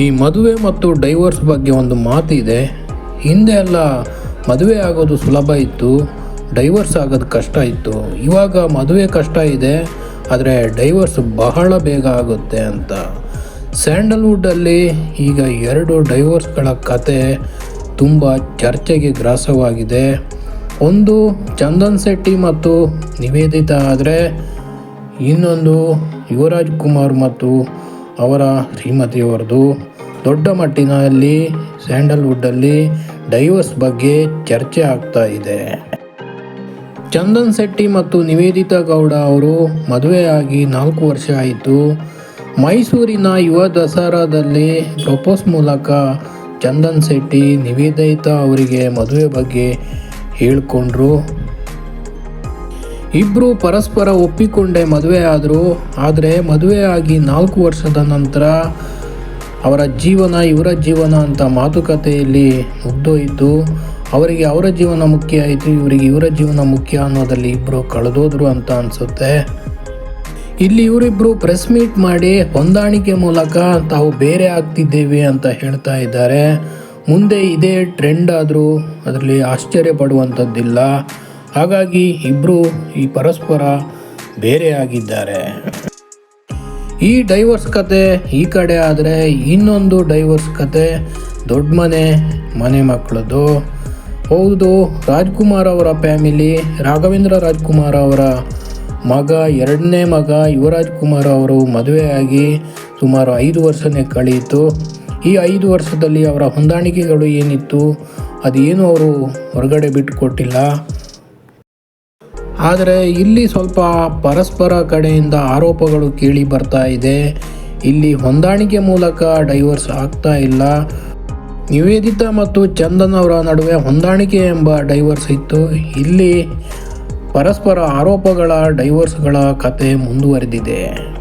ಈ ಮದುವೆ ಮತ್ತು ಡೈವರ್ಸ್ ಬಗ್ಗೆ ಒಂದು ಮಾತಿದೆ. ಹಿಂದೆ ಎಲ್ಲ ಮದುವೆ ಆಗೋದು ಸುಲಭ ಇತ್ತು, ಡೈವರ್ಸ್ ಆಗೋದು ಕಷ್ಟ ಇತ್ತು. ಇವಾಗ ಮದುವೆ ಕಷ್ಟ ಇದೆ, ಆದರೆ ಡೈವರ್ಸ್ ಬಹಳ ಬೇಗ ಆಗುತ್ತೆ ಅಂತ. ಸ್ಯಾಂಡಲ್ವುಡ್ಡಲ್ಲಿ ಈಗ ಎರಡು ಡೈವರ್ಸ್ಗಳ ಕತೆ ತುಂಬ ಚರ್ಚೆಗೆ ಗ್ರಾಸವಾಗಿದೆ. ಒಂದು ಚಂದನ್ ಶೆಟ್ಟಿ ಮತ್ತು ನಿವೇದಿತ ಆದರೆ, ಇನ್ನೊಂದು ಯುವರಾಜ್ ಕುಮಾರ್ ಮತ್ತು ಅವರ ಶ್ರೀಮತಿಯವರದು ದೊಡ್ಡ ಮಟ್ಟಿನಲ್ಲಿ ಸ್ಯಾಂಡಲ್ವುಡ್ಡಲ್ಲಿ ಡೈವರ್ಸ್ ಬಗ್ಗೆ ಚರ್ಚೆ ಆಗ್ತಾ ಇದೆ. ಚಂದನ್ ಶೆಟ್ಟಿ ಮತ್ತು ನಿವೇದಿತಾ ಗೌಡ ಅವರು ಮದುವೆಯಾಗಿ ನಾಲ್ಕು ವರ್ಷ ಆಯಿತು. ಮೈಸೂರಿನ ಯುವ ದಸರಾದಲ್ಲಿ ಪ್ರಪೋಸ್ ಮೂಲಕ ಚಂದನ್ ಶೆಟ್ಟಿ ನಿವೇದಿತಾ ಅವರಿಗೆ ಮದುವೆ ಬಗ್ಗೆ ಹೇಳ್ಕೊಂಡ್ರು. ಇಬ್ಬರು ಪರಸ್ಪರ ಒಪ್ಪಿಕೊಂಡೆ ಮದುವೆ ಆದರು, ಆದರೆ ಆಗಿ ನಾಲ್ಕು ವರ್ಷದ ನಂತರ ಅವರ ಜೀವನ ಇವರ ಜೀವನ ಅಂತ ಮಾತುಕತೆಯಲ್ಲಿ ಮುಗ್ದೋಯಿತು. ಅವರಿಗೆ ಅವರ ಜೀವನ ಮುಖ್ಯ ಆಯಿತು, ಇವರಿಗೆ ಇವರ ಜೀವನ ಮುಖ್ಯ ಅನ್ನೋದಲ್ಲಿ ಇಬ್ಬರು ಕಳೆದೋದ್ರು ಅಂತ ಅನಿಸುತ್ತೆ. ಇಲ್ಲಿ ಇವರಿಬ್ಬರು ಪ್ರೆಸ್ ಮೀಟ್ ಮಾಡಿ ಹೊಂದಾಣಿಕೆ ಮೂಲಕ ತಾವು ಬೇರೆ ಆಗ್ತಿದ್ದೇವೆ ಅಂತ ಹೇಳ್ತಾ ಇದ್ದಾರೆ. ಮುಂದೆ ಇದೇ ಟ್ರೆಂಡ್ ಆದರೂ ಅದರಲ್ಲಿ ಆಶ್ಚರ್ಯ ಪಡುವಂಥದ್ದಿಲ್ಲ. ಹಾಗಾಗಿ ಇಬ್ಬರು ಈ ಪರಸ್ಪರ ಬೇರೆ ಆಗಿದ್ದಾರೆ ಈ ಡೈವರ್ಸ್ ಕತೆ ಈ ಕಡೆ ಆದರೆ ಇನ್ನೊಂದು ಡೈವರ್ಸ್ ಕತೆ ದೊಡ್ಡ ಮನೆ ಮನೆ ಮಕ್ಕಳದ್ದು ಹೌದು, ರಾಜ್ಕುಮಾರ್ ಅವರ ಫ್ಯಾಮಿಲಿ ರಾಘವೇಂದ್ರ ರಾಜ್ಕುಮಾರ್ ಅವರ ಮಗ, ಎರಡನೇ ಮಗ ಯುವರಾಜ್ ಕುಮಾರ್ ಅವರು ಮದುವೆಯಾಗಿ ಸುಮಾರು ಐದು ವರ್ಷನೇ ಕಳೆಯಿತು ಈ ಐದು ವರ್ಷದಲ್ಲಿ ಅವರ ಹೊಂದಾಣಿಕೆಗಳು ಏನಿತ್ತು, ಅದೇನು ಅವರು ಹೊರಗಡೆ ಬಿಟ್ಟುಕೊಟ್ಟಿಲ್ಲ ಆದರೆ ಇಲ್ಲಿ ಸ್ವಲ್ಪ ಪರಸ್ಪರ ಕಡೆಯಿಂದ ಆರೋಪಗಳು ಕೇಳಿ ಬರ್ತಾ ಇದೆ. ಇಲ್ಲಿ ಹೊಂದಾಣಿಕೆ ಮೂಲಕ ಡೈವರ್ಸ್ ಆಗ್ತಾ ಇಲ್ಲ. ನಿವೇದಿತಾ ಮತ್ತು ಚಂದನ್ ಅವರ ನಡುವೆ ಹೊಂದಾಣಿಕೆ ಎಂಬ ಡೈವರ್ಸ್ ಇತ್ತು. ಇಲ್ಲಿ ಪರಸ್ಪರ ಆರೋಪಗಳ ಡೈವರ್ಸ್ಗಳ ಕತೆ ಮುಂದುವರೆದಿದೆ.